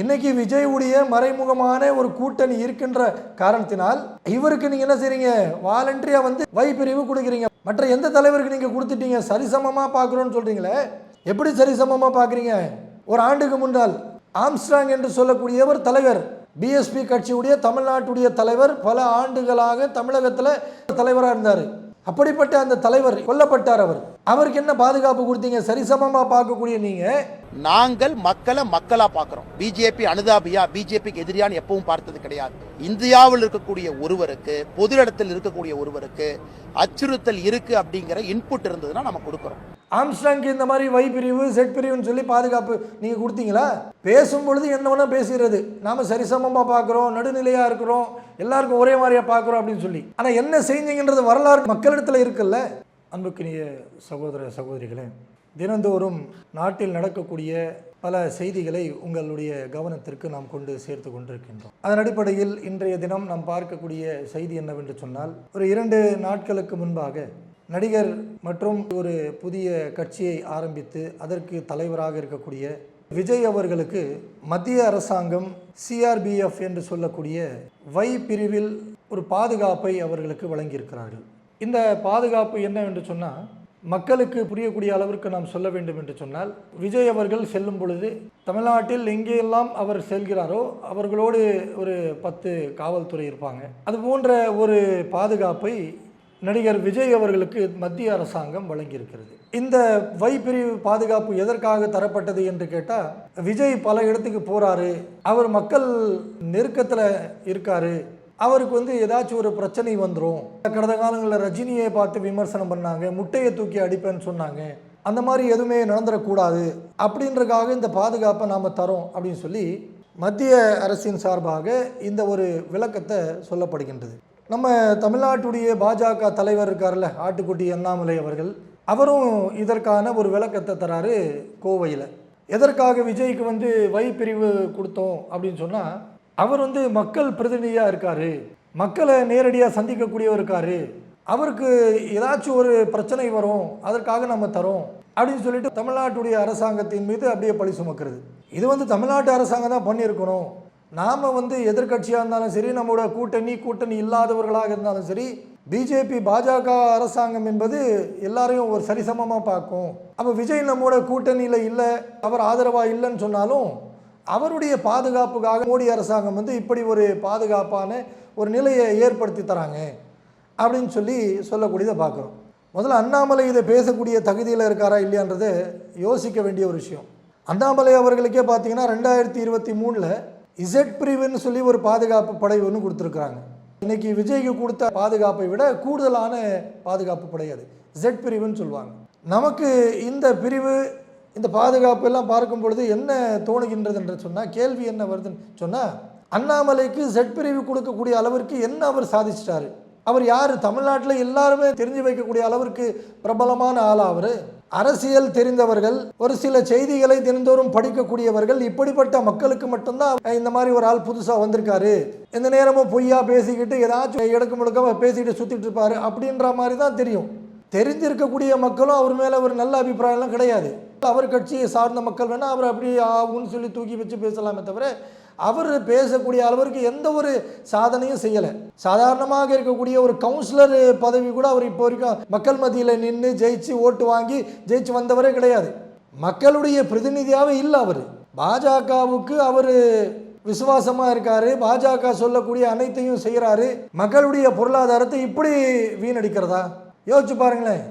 இன்னைக்கு விஜய்வுடைய மறைமுகமான ஒரு கூட்டணி இருக்கின்ற காரணத்தினால் இவருக்கு நீங்க என்ன செய்றீங்க? வாலண்டரியா வந்து வைப்பிரிவு கொடுக்குறீங்க. மற்ற எந்த தலைவருக்கு நீங்க கொடுத்துட்டீங்க? சரிசமமா பார்க்குறோன்னு சொல்றீங்களே? எப்படி சரிசமமா பார்க்குறீங்க? ஒரு ஆண்டுக்கு முன்னால் ஆம்ஸ்ட்ராங் என்று சொல்லக்கூடியவர் தலைவர் பிஎஸ்பி கட்சியுடைய தமிழ்நாட்டுடைய தலைவர் பல ஆண்டுகளாக தமிழகத்தில் தலைவராக இருந்தார். அப்படிப்பட்ட அந்த தலைவர் கொல்லப்பட்டார் அவர். அவருக்கு என்ன பாதுகாப்பு கொடுத்தீங்க? சரிசமமாக பார்க்கக்கூடிய நீங்கள் நாங்கள் மக்களை மக்களா பார்க்கிறோம். பிஜேபி அனுதாபியா பிஜேபிக்கு எதிரியான்னு எப்பவும் பார்த்தது கிடையாது. இந்தியாவில் இருக்கக்கூடிய ஒருவருக்கு பொது இடத்தில் இருக்கக்கூடிய ஒருவருக்கு அச்சுறுத்தல் இருக்கு அப்படிங்கிற இன்புட் இருந்ததுன்னா நம்ம கொடுக்குறோம். ஆம்ஸ்டாங்க்கு இந்த மாதிரி வை பிரிவு செட் பிரிவுன்னு சொல்லி பாதுகாப்பு நீங்கள் கொடுத்தீங்களா? பேசும் பொழுது என்ன வேணால் பேசுகிறது. நாம் சரிசமமாக பார்க்குறோம் நடுநிலையாக இருக்கிறோம் எல்லாருக்கும் ஒரே மாதிரியாக பார்க்குறோம் அப்படின்னு சொல்லி. ஆனால் என்ன செஞ்சீங்கன்றது வரலாறு மக்களிடத்தில் இருக்குல்ல? அன்புக்கினிய சகோதர சகோதரிகளே தினந்தோறும் நாட்டில் நடக்கக்கூடிய பல செய்திகளை உங்களுடைய கவனத்திற்கு நாம் கொண்டு சேர்த்து கொண்டிருக்கின்றோம். அதன் அடிப்படையில் இன்றைய தினம் நாம் பார்க்கக்கூடிய செய்தி என்னவென்று சொன்னால் ஒரு இரண்டு நாட்களுக்கு முன்பாக நடிகர் மற்றும் ஒரு புதிய கட்சியை ஆரம்பித்து அதற்கு தலைவராக இருக்கக்கூடிய விஜய் அவர்களுக்கு மத்திய அரசாங்கம் சிஆர்பிஎஃப் என்று சொல்லக்கூடிய வை பிரிவில் ஒரு பாதுகாப்பை அவர்களுக்கு வழங்கியிருக்கிறார்கள். இந்த பாதுகாப்பு என்னவென்று சொன்னால் மக்களுக்கு புரியக்கூடிய அளவிற்கு நாம் சொல்ல வேண்டும் என்று சொன்னால் விஜய் அவர்கள் செல்லும் பொழுது தமிழ்நாட்டில் எங்கேயெல்லாம் அவர் செல்கிறாரோ அவர்களோடு ஒரு பத்து காவல்துறை இருப்பாங்க. அது போன்ற ஒரு பாதுகாப்பை நடிகர் விஜய் அவர்களுக்கு மத்திய அரசாங்கம் வழங்கியிருக்கிறது. இந்த வைப்பிரிவு பாதுகாப்பு எதற்காக தரப்பட்டது என்று கேட்டால் விஜய் பல இடத்துக்கு போகிறாரு அவர் மக்கள் நெருக்கத்தில் இருக்காரு அவருக்கு வந்து ஏதாச்சும் ஒரு பிரச்சனை வந்துடும் கடந்த காலங்களில் ரஜினியை பார்த்து விமர்சனம் பண்ணாங்க முட்டையை தூக்கி அடிப்பேன்னு சொன்னாங்க. அந்த மாதிரி எதுவுமே நடந்துடக்கூடாது. அப்படின்றக்காக இந்த பாதுகாப்பை நாம் தரோம் அப்படின்னு சொல்லி மத்திய அரசின் சார்பாக இந்த ஒரு விளக்கத்தை சொல்லப்படுகின்றது. நம்ம தமிழ்நாட்டுடைய பாஜக தலைவர் இருக்கார்ல ஆட்டுக்குட்டி அண்ணாமலை அவர்கள். அவரும் இதற்கான ஒரு விளக்கத்தை தராரு கோவையில். எதற்காக விஜய்க்கு வந்து வை பிரிவு கொடுத்தோம் அப்படின்னு சொன்னால் அவர் வந்து மக்கள் பிரதிநிதியாக இருக்கார். மக்களை நேரடியாக சந்திக்கக்கூடியவர் இருக்கார். அவருக்கு ஏதாச்சும் ஒரு பிரச்சனை வரும் அதற்காக நம்ம தரோம் அப்படின்னு சொல்லிட்டு தமிழ்நாட்டுடைய அரசாங்கத்தின் மீது அப்படியே பழி சுமக்கிறது. இது வந்து தமிழ்நாட்டு அரசாங்கம் தான் பண்ணியிருக்கணும். நாம் வந்து எதிர்க்கட்சியாக இருந்தாலும் சரி நம்மளோட கூட்டணி கூட்டணி இல்லாதவர்களாக இருந்தாலும் சரி பிஜேபி பாஜக அரசாங்கம் என்பது எல்லாரையும் ஒரு சரிசமமாக பார்க்கும். அப்போ விஜய் நம்மோட கூட்டணியில் இல்லை அவர் ஆதரவாக இல்லைன்னு சொன்னாலும் அவருடைய பாதுகாப்புக்காக மோடி அரசாங்கம் வந்து இப்படி ஒரு பாதுகாப்பான ஒரு நிலையை ஏற்படுத்தி தராங்க அப்படின்னு சொல்லி சொல்லக்கூடியதை பார்க்குறோம். முதல்ல அண்ணாமலை இதை பேசக்கூடிய தகுதியில் இருக்காரா இல்லையான்றதை யோசிக்க வேண்டிய ஒரு விஷயம். அண்ணாமலை அவர்களுக்கே பார்த்தீங்கன்னா ரெண்டாயிரத்தி இருபத்தி மூணில் இசட் பிரிவுன்னு சொல்லி ஒரு பாதுகாப்பு படை ஒன்று கொடுத்துருக்குறாங்க. இன்னைக்கு விஜய்க்கு கொடுத்த பாதுகாப்பை விட கூடுதலான பாதுகாப்பு படை அது. இசட் பிரிவுன்னு சொல்லுவாங்க. நமக்கு இந்த பிரிவு இந்த பாதுகாப்பு எல்லாம் பார்க்கும் பொழுது என்ன தோணுகின்றது என்று சொன்னால் கேள்வி என்ன வருதுன்னு சொன்னால் அண்ணாமலைக்கு செட் பிரிவு கொடுக்கக்கூடிய அளவிற்கு என்ன அவர் சாதிச்சிட்டாரு? அவர் யார்? தமிழ்நாட்டில் எல்லாருமே தெரிஞ்சு வைக்கக்கூடிய அளவிற்கு பிரபலமான ஆளா அவர்? அரசியல் தெரிந்தவர்கள் ஒரு சில செய்திகளை தினந்தோறும் படிக்கக்கூடியவர்கள் இப்படிப்பட்ட மக்களுக்கு மட்டும்தான் இந்த மாதிரி ஒரு ஆள் புதுசாக வந்திருக்காரு. எந்த நேரமும் பொய்யா பேசிக்கிட்டு ஏதாச்சும் இடக்கு முழுக்க பேசிக்கிட்டு சுற்றிட்டு இருப்பாரு அப்படின்ற மாதிரி தான் தெரியும். தெரிஞ்சிருக்கக்கூடிய மக்களும் அவர் மேலே ஒரு நல்ல அபிப்பிராயம்லாம் கிடையாது. அவர் கட்சியை சார்ந்த மக்கள் வேணால் அவர் அப்படி ஆகும்னு சொல்லி தூக்கி வச்சு பேசலாமே தவிர அவர் பேசக்கூடிய அளவிற்கு எந்த ஒரு சாதனையும் செய்யலை. சாதாரணமாக இருக்கக்கூடிய ஒரு கவுன்சிலர் பதவி கூட அவர் இப்போ வரைக்கும் மக்கள் மத்தியில் நின்று ஜெயிச்சு ஓட்டு வாங்கி ஜெயிச்சு வந்தவரே கிடையாது. மக்களுடைய பிரதிநிதியாகவே இல்லை அவர். பாஜகவுக்கு அவர் விசுவாசமாக இருக்காரு. பாஜக சொல்லக்கூடிய அனைத்தையும் செய்கிறாரு மக்களுடைய பொருளாதாரத்தை இப்படி வீணடிக்கிறதா? யோசிச்சு பாருங்களேன்.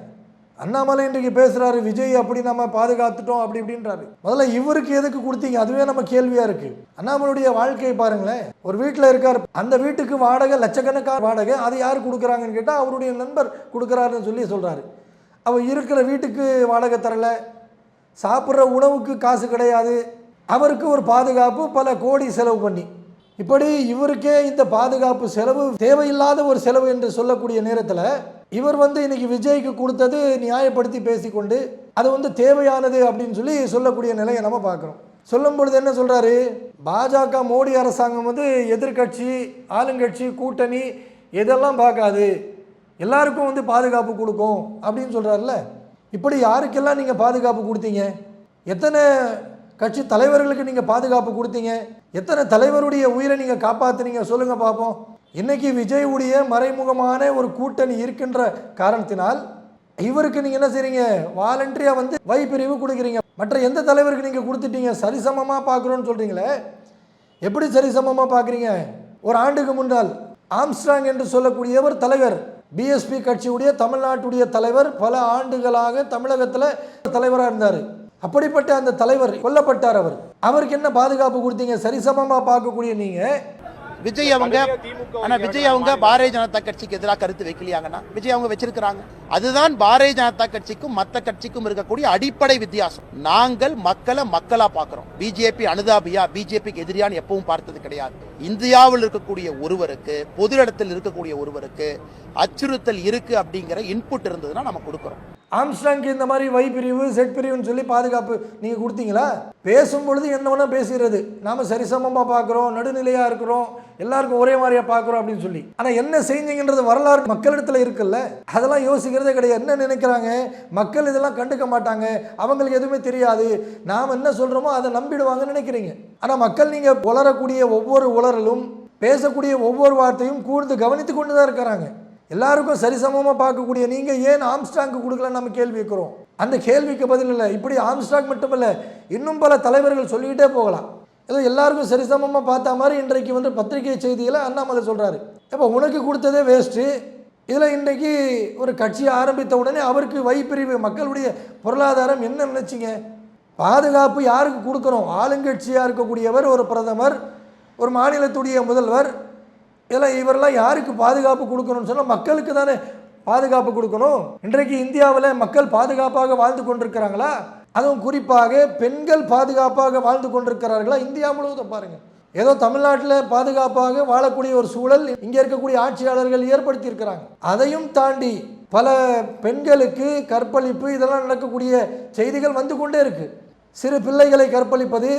அண்ணாமலை இன்றைக்கு பேசுகிறாரு விஜய் அப்படி நம்ம பாதுகாத்துட்டோம் அப்படி இப்படின்றாரு. முதல்ல இவருக்கு எதுக்கு கொடுத்தீங்க? அதுவே நம்ம கேள்வியாக இருக்குது அண்ணாமலையுடைய வாழ்க்கையை பாருங்களேன். ஒரு வீட்டில் இருக்கார். அந்த வீட்டுக்கு வாடகை லட்சக்கணக்கான வாடகை அது யார் கொடுக்குறாங்கன்னு கேட்டால் அவருடைய நண்பர் கொடுக்குறாருன்னு சொல்லி சொல்கிறாரு அவர் இருக்கிற வீட்டுக்கு வாடகை தரல. சாப்பிட்ற உணவுக்கு காசு கிடையாது. அவருக்கு ஒரு பாதுகாப்பு பல கோடி செலவு பண்ணி. இப்படி இவருக்கே இந்த பாதுகாப்பு செலவு தேவையில்லாத ஒரு செலவு என்று சொல்லக்கூடிய நேரத்தில் இவர் வந்து இன்னைக்கு விஜய்க்கு கொடுத்தது நியாயப்படுத்தி பேசிக்கொண்டு அது வந்து தேவையானது அப்படின்னு சொல்லி சொல்லக்கூடிய நிலையை நம்ம பார்க்குறோம். சொல்லும் பொழுது என்ன சொல்கிறாரு பாஜக மோடி அரசாங்கம் வந்து எதிர்க்கட்சி ஆளுங்கட்சி கூட்டணி இதெல்லாம் பார்க்காது. எல்லாருக்கும் வந்து பாதுகாப்பு கொடுக்கும் அப்படின்னு சொல்கிறாருல்ல இப்படி யாருக்கெல்லாம் நீங்கள் பாதுகாப்பு கொடுத்தீங்க? எத்தனை கட்சி தலைவர்களுக்கு நீங்கள் பாதுகாப்பு கொடுத்தீங்க? எத்தனை தலைவருடைய உயிரை நீங்கள் காப்பாத்துனீங்க? சொல்லுங்கள் பார்ப்போம். இன்னைக்கு விஜய்வுடைய மறைமுகமான ஒரு கூட்டணி இருக்கின்ற காரணத்தினால் இவருக்கு நீங்கள் என்ன செய்றீங்க? வாலண்டரியாக வந்து வை பிரிவு கொடுக்குறீங்க. மற்ற எந்த தலைவருக்கு நீங்கள் கொடுத்துட்டீங்க? சரிசமமாக பார்க்குறோன்னு சொல்கிறீங்களே எப்படி சரிசமமாக பார்க்குறீங்க? ஒரு ஆண்டுக்கு முன்னால் ஆம்ஸ்ட்ராங் என்று சொல்லக்கூடியவர் தலைவர் பிஎஸ்பி கட்சியுடைய தமிழ்நாட்டுடைய தலைவர் பல ஆண்டுகளாக தமிழகத்தில் தலைவராக இருந்தார். அப்படிப்பட்ட அந்த தலைவர் கொல்லப்பட்டார் அவர். அவருக்கு என்ன பாதுகாப்பு கொடுத்தீங்க? சரிசமமாக பார்க்கக்கூடிய நீங்கள் விஜய் அவங்க ஆனா விஜய் அவங்க பாரதிய ஜனதா கட்சிக்கு எதிராக கருத்து வைக்கலையாங்கன்னா விஜய் அவங்க வச்சிருக்கிறாங்க. அதுதான் பாரதிய ஜனதா கட்சிக்கும் மத்த கட்சிக்கும் இருக்கக்கூடிய அடிப்படை வித்தியாசம். நாங்கள் மக்களை மக்களா பார்க்கிறோம். பிஜேபி அனுதாபியா பிஜேபிக்கு எதிரியான்னு எப்பவும் பார்த்தது கிடையாது. இந்தியாவில் இருக்கக்கூடிய ஒருவருக்கு பொது இடத்தில் இருக்கக்கூடிய ஒருவருக்கு அச்சுறுத்தல் இருக்கு அப்படிங்கிற இன்புட் இருந்ததுன்னா நம்ம கொடுக்குறோம். ஆம்ஸ்டாங்க்கு இந்த மாதிரி வை பிரிவு செட் பிரிவுன்னு சொல்லி பாதுகாப்பு நீங்கள் கொடுத்தீங்களா? பேசும் பொழுது என்ன வேணால் பேசுகிறது. நாம் சரிசமமாக பார்க்குறோம் நடுநிலையாக இருக்கிறோம் எல்லாருக்கும் ஒரே மாதிரியாக பார்க்குறோம் அப்படின்னு சொல்லி. ஆனால் என்ன செஞ்சீங்கன்றது வரலாறு மக்களிடத்தில் இருக்குல்ல? அதெல்லாம் யோசிக்கிறதே கிடையாது. என்ன நினைக்கிறாங்க? மக்கள் இதெல்லாம் கண்டுக்க மாட்டாங்க. அவங்களுக்கு எதுவுமே தெரியாது. நாம் என்ன சொல்கிறோமோ அதை நம்பிடுவாங்கன்னு நினைக்கிறீங்க. ஆனால் மக்கள் நீங்கள் உளரக்கூடிய ஒவ்வொரு உலரலும் பேசக்கூடிய ஒவ்வொரு வார்த்தையும் கூர்ந்து கவனித்து கொண்டு தான் இருக்கிறாங்க. எல்லாருக்கும் சரிசமமாக பார்க்கக்கூடிய நீங்கள் ஏன் ஆம்ஸ்டாங்க்கு கொடுக்கலன்னு நம்ம கேள்வி வைக்கிறோம். அந்த கேள்விக்கு பதில் இல்லை. இப்படி ஆம்ஸ்டாங் மட்டுமல்ல இன்னும் பல தலைவர்கள் சொல்லிக்கிட்டே போகலாம். ஏதோ எல்லாருக்கும் சரிசமமாக பார்த்த மாதிரி இன்றைக்கு வந்து பத்திரிகை செய்தியில் அண்ணாமலை சொல்கிறாரு இப்போ உனக்கு கொடுத்ததே வேஸ்ட்டு இதில் இன்றைக்கு ஒரு கட்சியை ஆரம்பித்த உடனே அவருக்கு வைப்பிரிவு மக்களுடைய பொருளாதாரம் என்ன நினைச்சிங்க பாதுகாப்பு யாருக்கு கொடுக்குறோம் ஆளுங்கட்சியாக இருக்கக்கூடியவர் ஒரு பிரதமர் ஒரு மாநிலத்துடைய முதல்வர் இதெல்லாம் இவரெல்லாம் யாருக்கு பாதுகாப்பு கொடுக்கணும்னு சொன்னால் மக்களுக்கு தானே பாதுகாப்பு கொடுக்கணும். இன்றைக்கு இந்தியாவில் மக்கள் பாதுகாப்பாக வாழ்ந்து கொண்டிருக்கிறாங்களா? அதுவும் குறிப்பாக பெண்கள் பாதுகாப்பாக வாழ்ந்து கொண்டிருக்கிறார்களா? இந்தியா முழுவதும் பாருங்கள் ஏதோ தமிழ்நாட்டில் பாதுகாப்பாக வாழக்கூடிய ஒரு சூழல் இங்கே இருக்கக்கூடிய ஆட்சியாளர்கள் ஏற்படுத்தி இருக்கிறாங்க அதையும் தாண்டி பல பெண்களுக்கு கற்பழிப்பு இதெல்லாம் நடக்கக்கூடிய செய்திகள் வந்து கொண்டே இருக்குது சிறு பிள்ளைகளை கற்பழிப்பது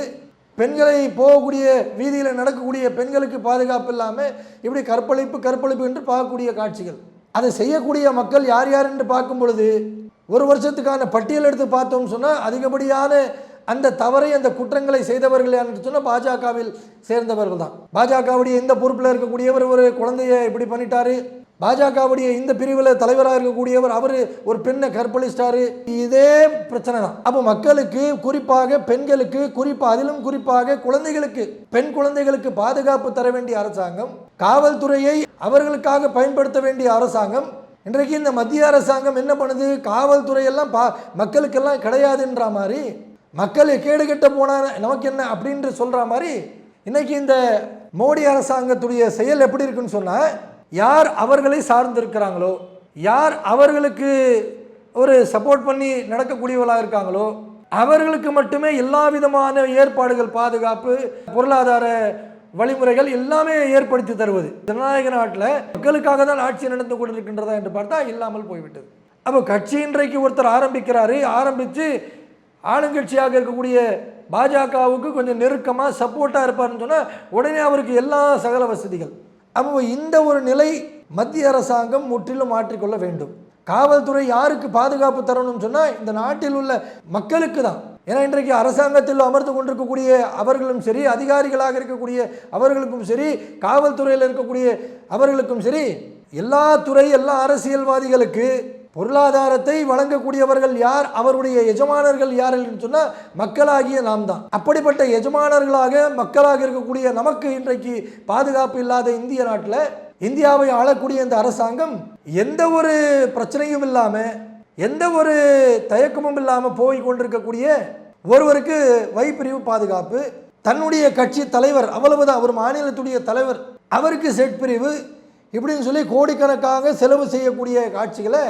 பெண்களை போகக்கூடிய வீதியில் நடக்கக்கூடிய பெண்களுக்கு பாதுகாப்பு இல்லாமல் இப்படி கற்பழிப்பு கற்பழிப்பு என்று பார்க்கக்கூடிய காட்சிகள். அதை செய்யக்கூடிய மக்கள் யார் யார் என்று பார்க்கும் பொழுது ஒரு வருஷத்துக்கான பட்டியல் எடுத்து பார்த்தோம்னு சொன்னால் அதிகப்படியான அந்த தவறை அந்த குற்றங்களை செய்தவர்கள் என்று சொன்னால் பாஜகவில் சேர்ந்தவர்கள் தான். பாஜகவுடைய இந்த பொறுப்பில் இருக்கக்கூடியவர் ஒரு குழந்தைய இப்படி பண்ணிட்டாரு. பாஜகவுடைய இந்த பிரிவில் தலைவராக இருக்கக்கூடியவர் அவர் ஒரு பெண்ணை கற்பழிச்சிட்டாரு. இதே பிரச்சனை தான். அப்போ மக்களுக்கு குறிப்பாக பெண்களுக்கு குறிப்பாக அதிலும் குறிப்பாக குழந்தைகளுக்கு பெண் குழந்தைகளுக்கு பாதுகாப்பு தர வேண்டிய அரசாங்கம் காவல்துறையை அவர்களுக்காக பயன்படுத்த வேண்டிய அரசாங்கம் இன்றைக்கு இந்த மத்திய அரசாங்கம் என்ன பண்ணுது? காவல்துறையெல்லாம் பா மக்களுக்கெல்லாம் கிடையாதுன்ற மாதிரி மக்கள் கேடு கெட்ட போனால் நமக்கு என்ன அப்படின்ட்டு சொல்கிற மாதிரி இன்னைக்கு இந்த மோடி அரசாங்கத்துடைய செயல் எப்படி இருக்குன்னு சொன்னால் யார் அவர்களை சார்ந்திருக்கிறாங்களோ யார் அவர்களுக்கு ஒரு சப்போர்ட் பண்ணி நடக்கக்கூடியவர்களாக இருக்காங்களோ அவர்களுக்கு மட்டுமே எல்லா விதமான ஏற்பாடுகள் பாதுகாப்பு பொருளாதார வழிமுறைகள் எல்லாமே ஏற்படுத்தி தருவது. ஜனநாயக நாட்டில் மக்களுக்காக தான் ஆட்சி நடந்து கொண்டிருக்கின்றதா என்று பார்த்தா இல்லாமல் போய்விட்டது. அப்போ கட்சி இன்றைக்கு ஒருத்தர் ஆரம்பிக்கிறாரு ஆரம்பித்து ஆளுங்கட்சியாக இருக்கக்கூடிய பாஜகவுக்கு கொஞ்சம் நெருக்கமாக சப்போர்ட்டாக இருப்பார்னு சொன்னால் உடனே அவருக்கு எல்லா சகல வசதிகள். அப்போ இந்த ஒரு நிலை மத்திய அரசாங்கம் முற்றிலும் மாற்றிக்கொள்ள வேண்டும். காவல்துறை யாருக்கு பாதுகாப்பு தரணும்னு சொன்னால் இந்த நாட்டில் உள்ள மக்களுக்கு தான். ஏன்னா இன்றைக்கு அரசாங்கத்தில் அமர்ந்து கொண்டிருக்கக்கூடிய அவர்களும் சரி அதிகாரிகளாக இருக்கக்கூடிய அவர்களுக்கும் சரி காவல்துறையில் இருக்கக்கூடிய அவர்களுக்கும் சரி எல்லா துறை எல்லா அரசியல்வாதிகளுக்கு பொருளாதாரத்தை வழங்கக்கூடியவர்கள் யார்? அவருடைய எஜமானர்கள் யார் என்று சொன்னால் மக்களாகிய நாம் தான். அப்படிப்பட்ட எஜமானர்களாக மக்களாக இருக்கக்கூடிய நமக்கு இன்றைக்கு பாதுகாப்பு இல்லாத இந்திய நாட்டில் இந்தியாவை ஆளக்கூடிய இந்த அரசாங்கம் எந்த ஒரு பிரச்சனையும் இல்லாமல் எந்த ஒரு தயக்கமும் இல்லாமல் போய் கொண்டிருக்கக்கூடிய ஒருவருக்கு வைப்பிரிவு பாதுகாப்பு தன்னுடைய கட்சி தலைவர் அவ்வளவுதான் அவர் மாநிலத்துடைய தலைவர் அவருக்கு செட் பிரிவு இப்படின்னு சொல்லி கோடிக்கணக்காக செலவு செய்யக்கூடிய காட்சிகளை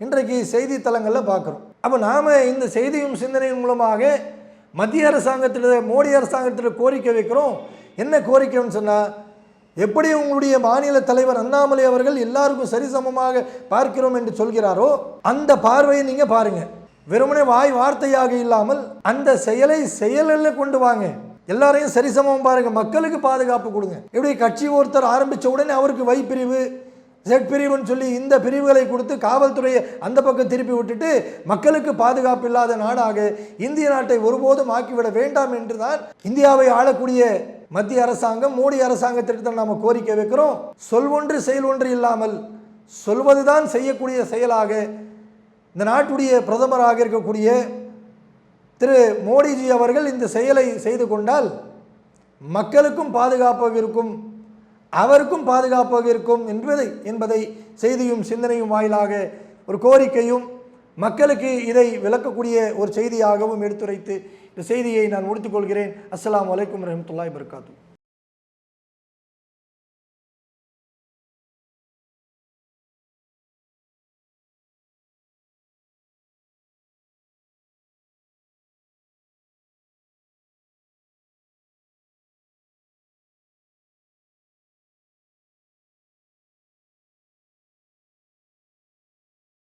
இன்றைக்கு செய்தித்தலங்களில் பார்க்குறோம் அப்போ நாம் இந்த செய்தியும் சிந்தனையின் மூலமாக மத்திய அரசாங்கத்தில் மோடி அரசாங்கத்தில் கோரிக்கை வைக்கிறோம். என்ன கோரிக்கைன்னு சொன்னால் எப்படி உங்களுடைய மாநில தலைவர் அண்ணாமலை அவர்கள் எல்லாருக்கும் சரிசமமாக பார்க்கிறோம் என்று சொல்கிறாரோ அந்த பார்வையை நீங்கள் பாருங்கள் வெறுமனே வாய் வார்த்தையாக இல்லாமல் அந்த செயலை செயலில் கொண்டு வாங்க. எல்லாரையும் சரிசமம் பாருங்க. மக்களுக்கு பாதுகாப்பு கொடுங்க. எப்படி கட்சி ஒருத்தர் ஆரம்பித்த உடனே அவருக்கு வைப்பிரிவு ஜெட் பிரிவுன்னு சொல்லி இந்த பிரிவுகளை கொடுத்து காவல்துறையை அந்த பக்கம் திருப்பி விட்டுட்டு மக்களுக்கு பாதுகாப்பு இல்லாத நாடாக இந்திய நாட்டை ஒருபோதும் ஆக்கிவிட வேண்டாம் என்று தான் இந்தியாவை ஆளக்கூடிய மத்திய அரசாங்கம் மோடி அரசாங்கத்திற்கு நாம் கோரிக்கை வைக்கிறோம். சொல் ஒன்று செயல் ஒன்று இல்லாமல் சொல்வதுதான் செய்யக்கூடிய செயலாக இந்த நாட்டுடைய பிரதமராக இருக்கக்கூடிய திரு மோடிஜி அவர்கள் இந்த செயலை செய்து கொண்டால் மக்களுக்கும் பாதுகாப்பாக இருக்கும். அவருக்கும் பாதுகாப்பாக இருக்கும் என்பதை என்பதை செய்தியும் சிந்தனையும் வாயிலாக ஒரு கோரிக்கையும் மக்களுக்கு இதை விளக்கக்கூடிய ஒரு செய்தியாகவும் எடுத்துரைத்து இந்த செய்தியை நான் முடித்துக்கொள்கிறேன் அஸ்லாம் வலைக்கம் ரஹமத்துல்லாய் பர்காத்தூ